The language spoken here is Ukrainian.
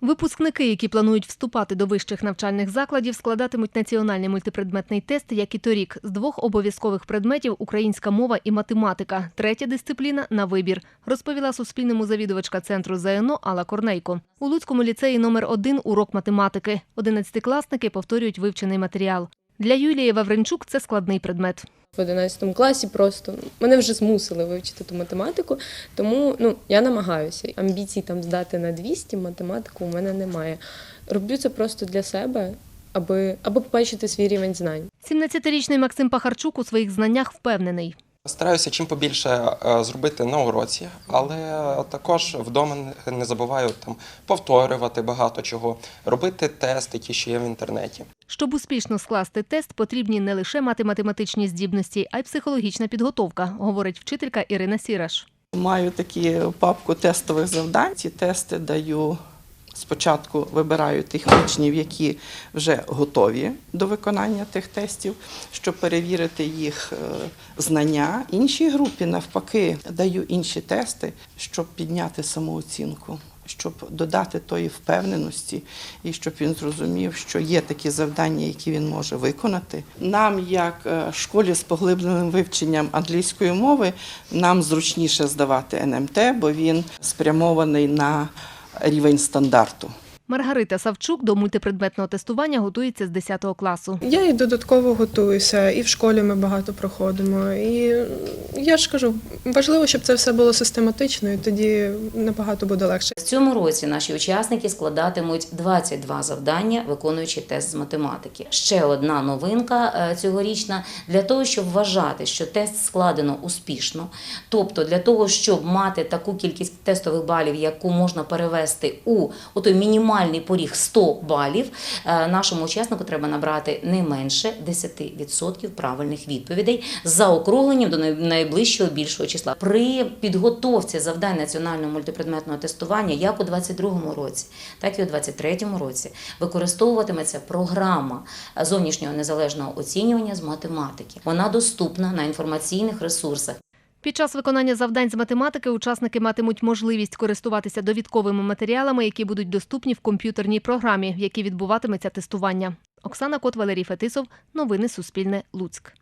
Випускники, які планують вступати до вищих навчальних закладів, складатимуть національний мультипредметний тест, як і торік, з двох обов'язкових предметів українська мова і математика. Третя дисципліна на вибір, розповіла Суспільному завідувачка центру ЗНО Алла Корнейко. У Луцькому ліцеї номер один урок математики. Одинадцятикласники повторюють вивчений матеріал. Для Юлії Вавренчук це складний предмет. в 11 класі просто мене вже змусили вивчити ту математику, тому ну я намагаюся. Амбіцій там здати на 200, математику у мене немає. Роблю це просто для себе, аби, аби побачити свій рівень знань. 17-річний Максим Пахарчук у своїх знаннях впевнений. Стараюся чим побільше е, зробити на уроці, але також вдома не- не забуваю там повторювати багато чого, робити тести, які ще є в інтернеті. Щоб успішно скласти тест, потрібні не лише мати математичні здібності, а й психологічна підготовка, говорить вчителька Ірина Сіраш. Маю такі папку тестових завдань. Ці тести даю спочатку вибираю тих учнів, які вже готові до виконання тих тестів, щоб перевірити їх е, знання. Іншій групі навпаки даю інші тести, щоб підняти самооцінку. Щоб додати тої впевненості, і щоб він зрозумів, що є такі завдання, які він може виконати. Нам, як е, школі з поглибленим вивченням англійської мови, нам зручніше здавати НМТ, бо він спрямований на рівень стандарту. Маргарита Савчук до мультипредметного тестування готується з 10 класу. Я і додатково готуюся, і в школі ми багато проходимо. І я ж кажу, важливо, щоб це все було систематично, і тоді набагато буде легше. В цьому році наші учасники складатимуть 22 завдання, виконуючи тест з математики. Ще одна новинка е, цьогорічна для того, щоб вважати, що тест складено успішно, тобто для того, щоб мати таку кількість тестових балів, яку можна перевести у той мінімальний поріг 100 балів, е, нашому учаснику треба набрати не менше 10% правильних відповідей з заокругленням до най- найближчого більшого числа. При підготовці завдань національного мультипредметного тестування як у 2022 році, так і у 2023 році використовуватиметься програма зовнішнього незалежного оцінювання з математики. Вона доступна на інформаційних ресурсах. Під час виконання завдань з математики учасники матимуть можливість користуватися довідковими матеріалами, які будуть доступні в комп'ютерній програмі, в якій відбуватиметься тестування. Оксана Кот, Валерій Фетисов. Новини Суспільне. Луцьк.